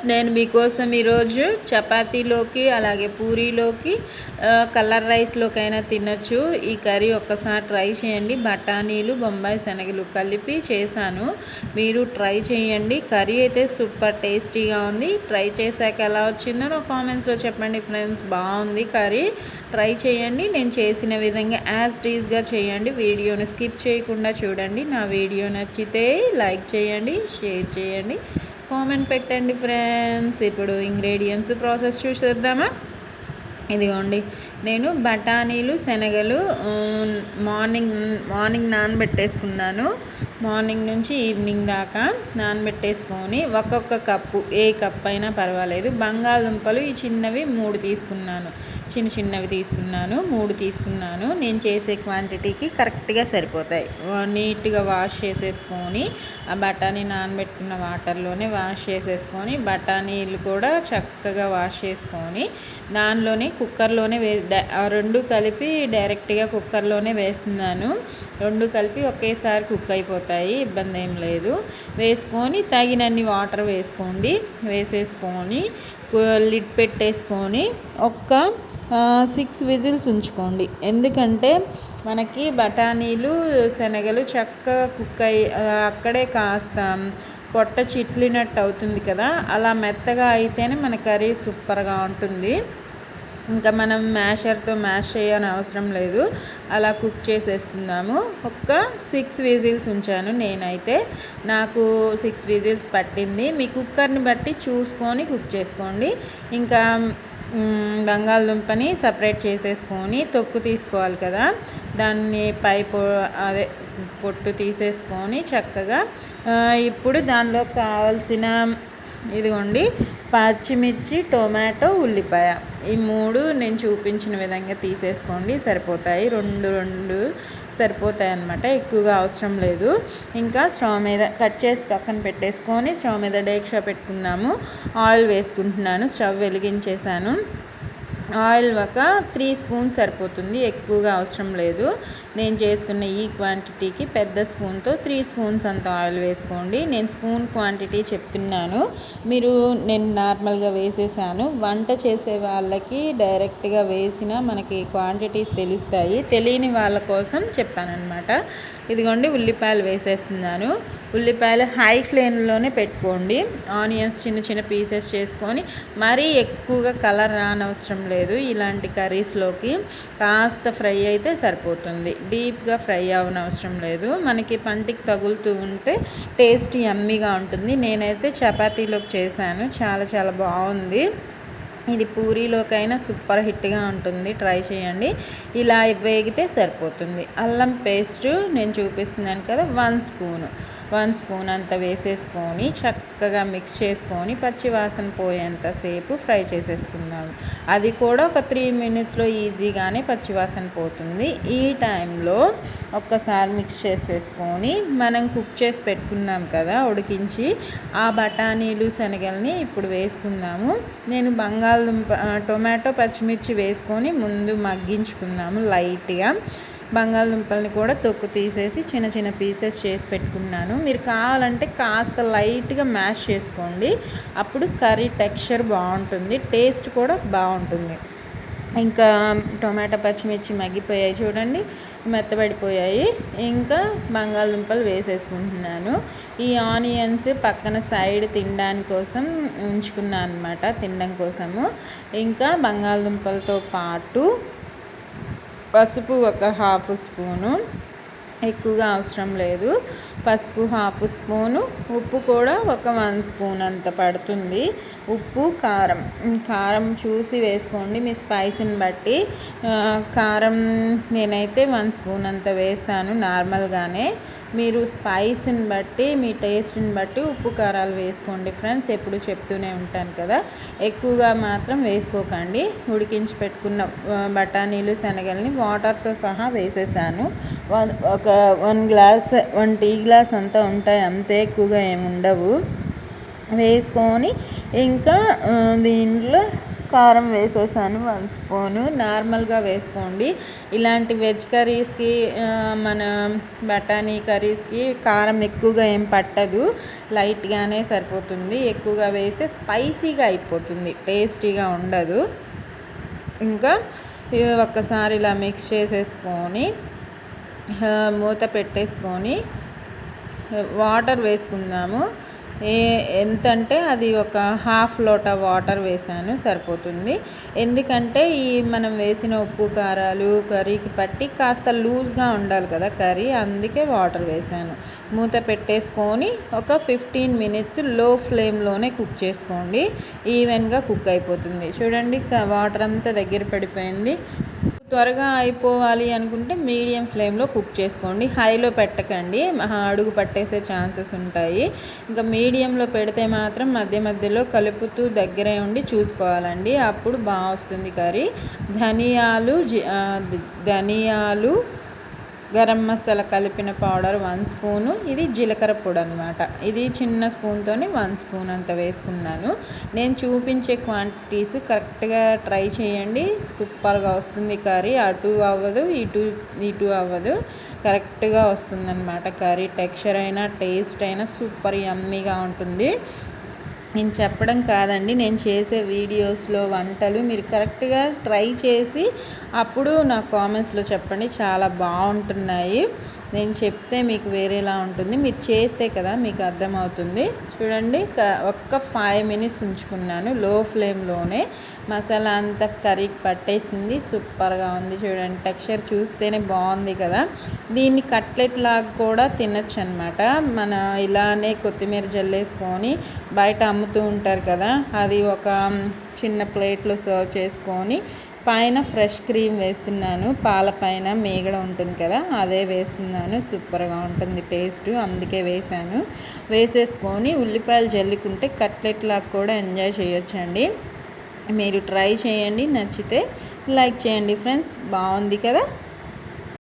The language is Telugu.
ఫ్రెండ్స్ నేను మీకోసం ఈరోజు చపాతీలోకి అలాగే పూరీలోకి కలర్ రైస్లోకైనా తినచ్చు. ఈ కర్రీ ఒక్కసారి ట్రై చేయండి. బఠానీలు బొంబాయి శనగలు కలిపి చేశాను. మీరు ట్రై చేయండి. కర్రీ అయితే సూపర్ టేస్టీగా ఉంది. ట్రై చేశాక ఎలా వచ్చిందో నా కామెంట్స్లో చెప్పండి ఫ్రెండ్స్. బాగుంది కర్రీ. ట్రై చేయండి. నేను చేసిన విధంగా యాజ్ టీజ్గా చేయండి. వీడియోని స్కిప్ చేయకుండా చూడండి. నా వీడియో నచ్చితే లైక్ చేయండి షేర్ చేయండి. కామెంట్ పెట్టండి ఫ్రెండ్స్. ఇప్పుడు ఇంగ్రీడియంట్స్ ప్రాసెస్ చూసేద్దామా? ఇదిగోండి. నేను బఠానీలు శనగలు మార్నింగ్ మార్నింగ్ నానబెట్టేసుకున్నాను. మార్నింగ్ నుంచి ఈవినింగ్ దాకా నానబెట్టేసుకొని ఒక్కొక్క కప్పు ఏ కప్ అయినా పర్వాలేదు. బంగాళదుంపలు ఈ చిన్నవి మూడు తీసుకున్నాను. చిన్న చిన్నవి తీసుకున్నాను మూడు తీసుకున్నాను. నేను చేసే క్వాంటిటీకి కరెక్ట్గా సరిపోతాయి. నీట్గా వాష్ చేసేసుకొని ఆ బఠానీ నానబెట్టుకున్న వాటర్లోనే వాష్ చేసేసుకొని బఠానీలు కూడా చక్కగా వాష్ చేసుకొని దానిలోనే కుక్కర్లోనే వే రెండు కలిపి డైరెక్ట్గా కుక్కర్లోనే వేస్తున్నాను. రెండు కలిపి ఒకేసారి కుక్ అయిపోతాయి ఇబ్బంది ఏం లేదు. వేసుకొని తగినన్ని వాటర్ వేసుకోండి. వేసేసుకొని లిడ్ పెట్టేసుకొని ఒక్క సిక్స్ విజిల్స్ ఉంచుకోండి. ఎందుకంటే మనకి బఠానీలు శనగలు చక్కగా కుక్ అయ్యి అక్కడే కాస్తాం. పొట్ట చిట్లినట్టు అవుతుంది కదా. అలా మెత్తగా అయితేనే మన కర్రీ సూపర్గా ఉంటుంది. ఇంకా మనం మ్యాషర్తో మ్యాష్ చేయని అవసరం లేదు. అలా కుక్ చేసేసుకుందాము ఒక్క సిక్స్ విజిల్స్ ఉంచాను నేనైతే. నాకు సిక్స్ విజిల్స్ పట్టింది. మీ కుక్కర్ని బట్టి చూసుకొని కుక్ చేసుకోండి. ఇంకా బంగాళదుంపని సపరేట్ చేసేసుకొని తొక్కు తీసుకోవాలి కదా. దాన్ని పై పొ అదే పొట్టు తీసేసుకొని చక్కగా ఇప్పుడు దానిలో కావాల్సిన ఇదిగోండి పచ్చిమిర్చి టొమాటో ఉల్లిపాయ. ఈ మూడు నేను చూపించిన విధంగా తీసేసుకోండి సరిపోతాయి. రెండు రెండు సరిపోతాయి అనమాట ఎక్కువగా అవసరం లేదు. ఇంకా స్టవ్ మీద కట్ చేసి పక్కన పెట్టేసుకొని స్టవ్ మీద డేక్షా పెట్టుకుందాము. ఆయిల్ వేసుకుంటున్నాను స్టవ్ వెలిగించేసాను ఆయిల్ ఒక త్రీ స్పూన్ సరిపోతుంది ఎక్కువగా అవసరం లేదు. నేను చేస్తున్న ఈ క్వాంటిటీకి పెద్ద స్పూన్తో త్రీ స్పూన్స్ అంత ఆయిల్ వేసుకోండి. నేను స్పూన్ క్వాంటిటీ చెప్తున్నాను. మీరు నేను నార్మల్గా వేసేసాను. వంట చేసే వాళ్ళకి డైరెక్ట్గా వేసిన మనకి క్వాంటిటీస్ తెలుస్తాయి. తెలియని వాళ్ళ కోసం చెప్పానమాట ఇదిగోండి ఉల్లిపాయలు వేసేస్తున్నాను. ఉల్లిపాయలు హై ఫ్లేమ్లోనే పెట్టుకోండి. ఆనియన్స్ చిన్న చిన్న పీసెస్ చేసుకొని మరీ ఎక్కువగా కలర్ రానవసరం లేదు ఇలాంటి కర్రీస్లోకి. కాస్త ఫ్రై అయితే సరిపోతుంది. డీప్గా ఫ్రై అవనవసరం లేదు. మనకి పంటికి తగులుతూ ఉంటే టేస్ట్ యమ్మీగా ఉంటుంది. నేనైతే చపాతీలోకి చేశాను. చాలా చాలా బాగుంది. ఇది పూరీలోకైనా సూపర్ హిట్గా ఉంటుంది. ట్రై చేయండి. ఇలా వేగితే సరిపోతుంది. అల్లం పేస్ట్ నేను చూపిస్తున్నాను కదా వన్ స్పూను. వన్ స్పూన్ అంత వేసేసుకొని చక్కగా మిక్స్ చేసుకొని పచ్చి వాసన పోయేంతసేపు ఫ్రై చేసేసుకుందాం. అది కూడా ఒక త్రీ మినిట్స్లో ఈజీగానే పచ్చి వాసన పోతుంది. ఈ టైంలో ఒక్కసారి మిక్స్ చేసేసుకొని మనం కుక్ చేసి పెట్టుకున్నాం కదా ఉడికించి ఆ బఠానీలు శనగల్ని ఇప్పుడు వేసుకుందాము. నేను బంగాళదుంప టొమాటో పచ్చిమిర్చి వేసుకొని ముందు మగ్గించుకుందాము లైట్గా. బంగాళదుంపల్ని కూడా తొక్కు తీసేసి చిన్న చిన్న పీసెస్ చేసి పెట్టుకున్నాను. మీరు కావాలంటే కాస్త లైట్గా మ్యాష్ చేసుకోండి. అప్పుడు కర్రీ టెక్స్చర్ బాగుంటుంది టేస్ట్ కూడా బాగుంటుంది. ఇంకా టొమాటో పచ్చిమిర్చి మగ్గిపోయాయి చూడండి మెత్తబడిపోయాయి. ఇంకా బంగాళదుంపలు వేసేసుకుంటున్నాను. ఈ ఆనియన్స్ పక్కన సైడ్ తినడానికి కోసం ఉంచుకున్నాను అనమాట తినడం కోసము. ఇంకా బంగాళదుంపలతో పాటు పసుపు ఒక హాఫ్ స్పూను ఎక్కువగా అవసరం లేదు. పసుపు హాఫ్ స్పూను ఉప్పు కూడా ఒక వన్ స్పూన్ అంత పడుతుంది. ఉప్పు కారం. కారం చూసి వేసుకోండి మీ స్పైసీని బట్టి. కారం నేనైతే వన్ స్పూన్ అంత వేస్తాను నార్మల్గానే. మీరు స్పైస్ని బట్టి మీ టేస్ట్ని బట్టి ఉప్పు కారాలు వేసుకోండి ఫ్రెండ్స్. ఎప్పుడు చెప్తూనే ఉంటాను కదా. ఎక్కువగా మాత్రం వేసుకోకండి. ఉడికించి పెట్టుకున్న బఠానీలు శనగల్ని వాటర్తో సహా వేసేసాను. ఒక one glass one tea glass అంతా ఉంటాయి. అంతే ఎక్కువగా ఏమి ఉండవు. వేసుకొని ఇంకా దీంట్లో కారం వేసేసాను. One spoon. నార్మల్గా వేసుకోండి. ఇలాంటి వెజ్ కర్రీస్కి మన బఠానీ కర్రీస్కి కారం ఎక్కువగా ఏం పట్టదు. లైట్గానే సరిపోతుంది. ఎక్కువగా వేస్తే స్పైసీగా అయిపోతుంది. టేస్టీగా ఉండదు. ఇంకా ఒక్కసారి ఇలా మిక్స్ చేసేసుకొని మూత పెట్టేసుకొని వాటర్ వేసుకుందాము. ఏ ఎంత అంటే అది ఒక హాఫ్ లోటా వాటర్ వేసాను సరిపోతుంది. ఎందుకంటే ఈ మనం వేసిన ఉప్పు కారాలు కర్రీకి పట్టి కాస్త లూజ్గా ఉండాలి కదా కర్రీ అందుకే వాటర్ వేసాను. మూత పెట్టేసుకొని ఒక ఫిఫ్టీన్ మినిట్స్లో ఫ్లేమ్లోనే కుక్ చేసుకోండి. ఈవెన్గా కుక్ అయిపోతుంది. చూడండి వాటర్ అంతా దగ్గర పడిపోయింది. త్వరగా అయిపోవాలి అనుకుంటే మీడియం ఫ్లేమ్లో కుక్ చేసుకోండి. హైలో పెట్టకండి. అడుగు పట్టేసే ఛాన్సెస్ ఉంటాయి. ఇంకా మీడియంలో పెడితే మాత్రం మధ్య మధ్యలో కలుపుతూ దగ్గరే ఉండి చూసుకోవాలండి. అప్పుడు బాగా వస్తుంది కర్రీ. ధనియాలు ధనియాలు గరం మసాలా కలిపిన పౌడర్ వన్ స్పూను ఇది జీలకర్ర పొడి అనమాట ఇది చిన్న స్పూన్తోని వన్ స్పూన్ అంత వేసుకున్నాను. నేను చూపించే క్వాంటిటీస్ కరెక్ట్గా ట్రై చేయండి. సూపర్గా వస్తుంది కర్రీ. అటు అవ్వదు ఇటు ఇటు అవ్వదు. కరెక్ట్గా వస్తుందన్నమాట కర్రీ. టెక్స్చర్ అయినా టేస్ట్ అయినా సూపర్ యమ్మీగా ఉంటుంది. నేను చెప్పడం కాదండి. నేను చేసే వీడియోస్లో వంటలు మీరు కరెక్ట్గా ట్రై చేసి అప్పుడు నా కామెంట్స్లో చెప్పండి. చాలా బాగుంటున్నాయి. నేను చెప్తే మీకు వేరేలా ఉంటుంది. మీరు చేస్తే కదా మీకు అర్థమవుతుంది. చూడండి ఒక్క ఫైవ్ మినిట్స్ ఉంచుకున్నాను. లో ఫ్లేమ్లోనే మసాలా అంతా కర్రీకి పట్టేసింది. సూపర్గా ఉంది చూడండి. టెక్స్చర్ చూస్తేనే బాగుంది కదా. దీన్ని కట్లెట్ లాగా కూడా తినచ్చు అనమాట మన ఇలానే కొత్తిమీర జల్లేసుకొని బయట అమ్ముతూ ఉంటారు కదా. అది ఒక చిన్న ప్లేట్లో సర్వ్ చేసుకొని పైన ఫ్రెష్ క్రీమ్ వేస్తున్నాను. పాల పైన మేగడ ఉంటుంది కదా అదే వేస్తున్నాను. సూపర్గా ఉంటుంది టేస్ట్. అందుకే వేసాను వేసేసుకొని ఉల్లిపాయలు జల్లుకుంటే కట్లెట్ లాగా కూడా ఎంజాయ్ చేయొచ్చండి. మీరు ట్రై చేయండి. నచ్చితే లైక్ చేయండి ఫ్రెండ్స్. బాగుంది కదా?